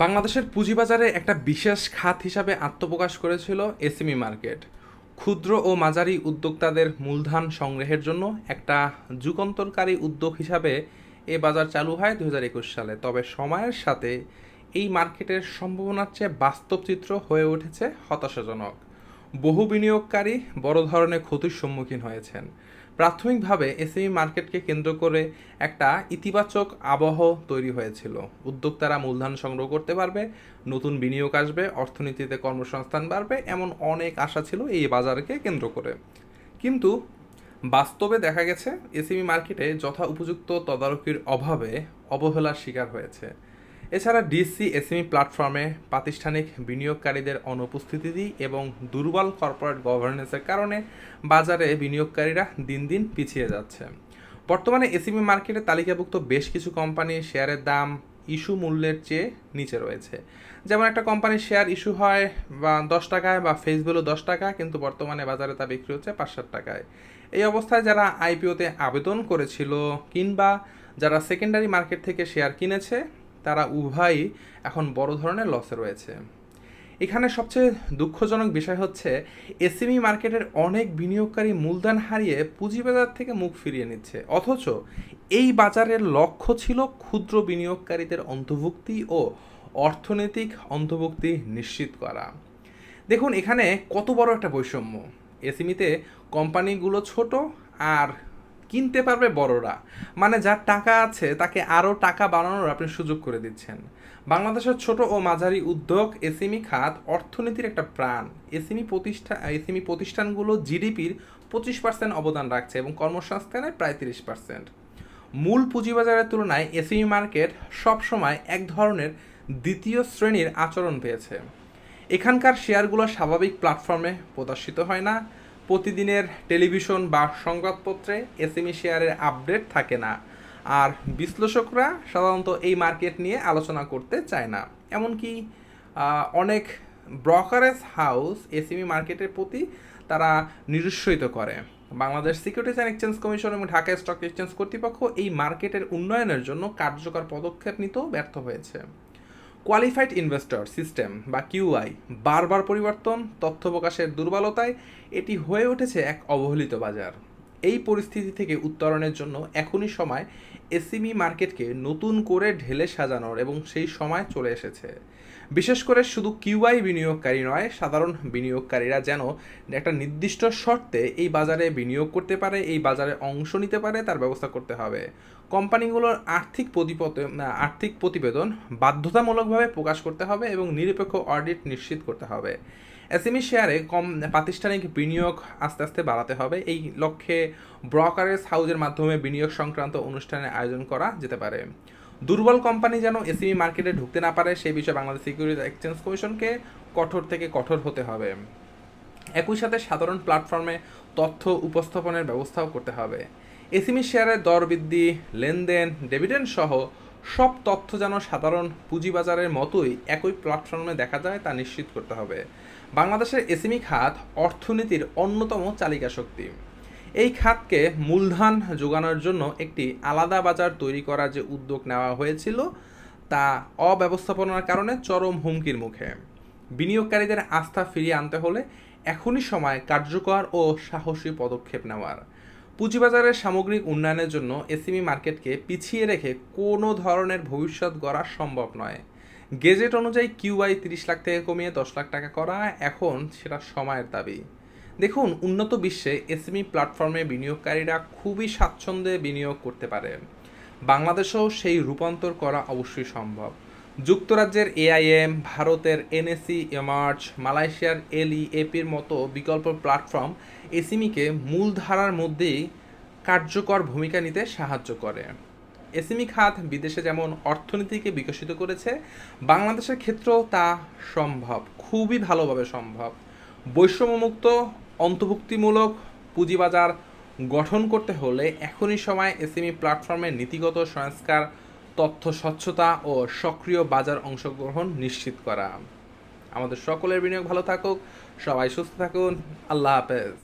বাংলাদেশের পুঁজিবাজারে একটা বিশেষ খাত হিসাবে আত্মপ্রকাশ করেছিল এসএমই মার্কেট। ক্ষুদ্র ও মাঝারি উদ্যোক্তাদের মূলধন সংগ্রহের জন্য একটা যুগান্তরকারী উদ্যোগ হিসাবে এ বাজার চালু হয় দু হাজার একুশ সালে। তবে সময়ের সাথে এই মার্কেটের সম্ভাবনার চেয়ে বাস্তব চিত্র হয়ে উঠেছে হতাশাজনক। বহু বিনিয়োগকারী বড় ধরনের ক্ষতির সম্মুখীন হয়েছেন। প্রাথমিকভাবে এসএমই মার্কেটকে কেন্দ্র করে একটা ইতিবাচক আবহ তৈরি হয়েছিল। উদ্যোক্তারা মূলধন সংগ্রহ করতে পারবে, নতুন বিনিয়োগ আসবে, অর্থনীতিতে কর্মসংস্থান বাড়বে এমন অনেক আশা ছিল এই বাজারকে কেন্দ্র করে। কিন্তু বাস্তবে দেখা গেছে, এসএমই মার্কেটে যথা উপযুক্ত তদারকির অভাবে অবহেলার শিকার হয়েছে। এছাড়া ডিসি এসএমই প্ল্যাটফর্মে প্রাতিষ্ঠানিক বিনিয়োগকারীদের অনুপস্থিতি এবং দুর্বল কর্পোরেট গভর্নেন্সের কারণে বাজারে বিনিয়োগকারীরা দিন দিন পিছিয়ে যাচ্ছে। বর্তমানে এসএমই মার্কেটে তালিকাভুক্ত বেশ কিছু কোম্পানির শেয়ারের দাম ইস্যু মূল্যের চেয়ে নিচে রয়েছে। যেমন একটা কোম্পানির শেয়ার ইস্যু হয় বা দশ টাকায় বা ফেস ভ্যালু দশ টাকা, কিন্তু বর্তমানে বাজারে তা বিক্রি হচ্ছে পাঁচ ষাট টাকায়। এই অবস্থায় যারা আইপিওতে আবেদন করেছিল কিংবা যারা সেকেন্ডারি মার্কেট থেকে শেয়ার কিনেছে তারা উভয়ই এখন বড় ধরনের লসে রয়েছে। এখানে সবচেয়ে দুঃখজনক বিষয় হচ্ছে এসএমই মার্কেটের অনেক বিনিয়োগকারী মূলধন হারিয়ে পুঁজিবাজার থেকে মুখ ফিরিয়ে নিচ্ছে। অথচ এই বাজারের লক্ষ্য ছিল ক্ষুদ্র বিনিয়োগকারীদের অন্তর্ভুক্তি ও অর্থনৈতিক অন্তর্ভুক্তি নিশ্চিত করা। দেখুন, এখানে কত বড় একটা বৈষম্য। এসএমইতে কোম্পানিগুলো ছোট আর কিনতে পারবে বড়রা। মানে যার টাকা আছে, তাকে আরও টাকা বাড়ানোর আপনি সুযোগ করে দিচ্ছেন। বাংলাদেশের ছোট ও মাঝারি উদ্যোগ এসএমই খাত অর্থনীতির একটা প্রাণ। এসএমই প্রতিষ্ঠা, এসএমই প্রতিষ্ঠানগুলো জিডিপির পঁচিশ পার্সেন্ট অবদান রাখছে এবং কর্মসংস্থানের প্রায় তিরিশ পার্সেন্ট মূল পুঁজিবাজারের তুলনায় এসএমই মার্কেট সবসময় এক ধরনের দ্বিতীয় শ্রেণির আচরণ পেয়েছে। এখানকার শেয়ারগুলো স্বাভাবিক প্ল্যাটফর্মে প্রদর্শিত হয় না। প্রতিদিনের টেলিভিশন বা সংবাদপত্রে এসএমই শেয়ারের আপডেট থাকে না। আর বিশ্লেষকরা সাধারণত এই মার্কেট নিয়ে আলোচনা করতে চায় না। এমনকি অনেক ব্রকারেজ হাউস এসএমই মার্কেটের প্রতি তারা নিরুৎসাহিত করে। Bangladesh securities and exchange commission এবং ঢাকা স্টক এক্সচেঞ্জ কর্তৃপক্ষ এই মার্কেটের উন্নয়নের জন্য কার্যকর পদক্ষেপ নিতেও ব্যর্থ হয়েছে। কোয়ালিফাইড ইনভেস্টর সিস্টেম বা কিউআই বারবার পরিবর্তন, তথ্য প্রকাশের দুর্বলতায় এটি হয়ে উঠেছে এক অবহেলিত বাজার। এই পরিস্থিতি থেকে উত্তরণের জন্য এখনই সময় এসিমি মার্কেটকে নতুন করে ঢেলে সাজানোর এবং সেই সময় চলে এসেছে। বিশেষ করে শুধু কিউআই বিনিয়োগকারী নয়, সাধারণ বিনিয়োগকারীরা যেন একটা নির্দিষ্ট শর্তে এই বাজারে বিনিয়োগ করতে পারে, এই বাজারে অংশ নিতে পারে, তার ব্যবস্থা করতে হবে। কোম্পানিগুলোর আর্থিক প্রতিপদ আর্থিক প্রতিবেদন বাধ্যতামূলকভাবে প্রকাশ করতে হবে এবং নিরপেক্ষ অডিট নিশ্চিত করতে হবে। এসএমই শেয়ারে কম প্রাতিষ্ঠানিক বিনিয়োগ আস্তে আস্তে বাড়াতে হবে। এই লক্ষ্যে ব্রকারেজ হাউজের মাধ্যমে বিনিয়োগ সংক্রান্ত অনুষ্ঠানের আয়োজন করা যেতে পারে। দুর্বল কোম্পানি যেন এসএমই মার্কেটে ঢুকতে না পারে, সেই বিষয়ে বাংলাদেশ সিকিউরিটি এক্সচেঞ্জ কমিশনকে কঠোর থেকে কঠোর হতে হবে। একই সাথে সাধারণ প্ল্যাটফর্মে তথ্য উপস্থাপনের ব্যবস্থাও করতে হবে। এসিমি শেয়ারের দর বৃদ্ধি, লেনদেন ডেভিডেন্ড সহ সব তথ্য যেন সাধারণ পুঁজিবাজারের মতোই একই প্ল্যাটফর্মে দেখা যায় তা নিশ্চিত করতে হবে। বাংলাদেশের এসিমি খাত অর্থনীতির অন্যতম চালিকা শক্তি। এই খাতকে মূলধন যোগানোর জন্য একটি আলাদা বাজার তৈরি করার যে উদ্যোগ নেওয়া হয়েছিল, তা অব্যবস্থাপনার কারণে চরম হুমকির মুখে। বিনিয়োগকারীদের আস্থা ফিরিয়ে আনতে হলে এখনই সময় কার্যকর ও সাহসী পদক্ষেপ নেওয়ার। পুঁজিবাজারের সামগ্রিক উন্নয়নের জন্য এসিমি মার্কেটকে পিছিয়ে রেখে কোনো ধরনের ভবিষ্যৎ গড়া সম্ভব নয়। গেজেট অনুযায়ী কিউআই তিরিশ লাখ থেকে কমিয়ে দশ লাখ টাকা করা এখন সেটা সময়ের দাবি। দেখুন, উন্নত বিশ্বে এসএমই প্ল্যাটফর্মে বিনিয়োগকারীরা খুবই স্বাচ্ছন্দ্যে বিনিয়োগ করতে পারে। বাংলাদেশেও সেই রূপান্তর করা অবশ্যই সম্ভব। যুক্তরাজ্যের এআইএম, ভারতের এনএসি এমার্জ, মালয়েশিয়ার এলইএপির মতো বিকল্প প্ল্যাটফর্ম এসিমিকে মূলধারার মধ্যেই কার্যকর ভূমিকা নিতে সাহায্য করে। এসিমি খাত বিদেশে যেমন অর্থনীতিকে বিকশিত করেছে, বাংলাদেশের ক্ষেত্রেও তা সম্ভব, খুবই ভালোভাবে সম্ভব। বৈষম্যমুক্ত, অন্তর্ভুক্তিমূলক পুঁজিবাজার গঠন করতে হলে এখনই সময় এসএমই প্ল্যাটফর্মের নীতিগত সংস্কার, তথ্য স্বচ্ছতা ও সক্রিয় বাজার অংশগ্রহণ নিশ্চিত করা। আমাদের সকলের বিনিয়োগ ভালো থাকুক, সবাই সুস্থ থাকুন, আল্লাহ হাফেজ।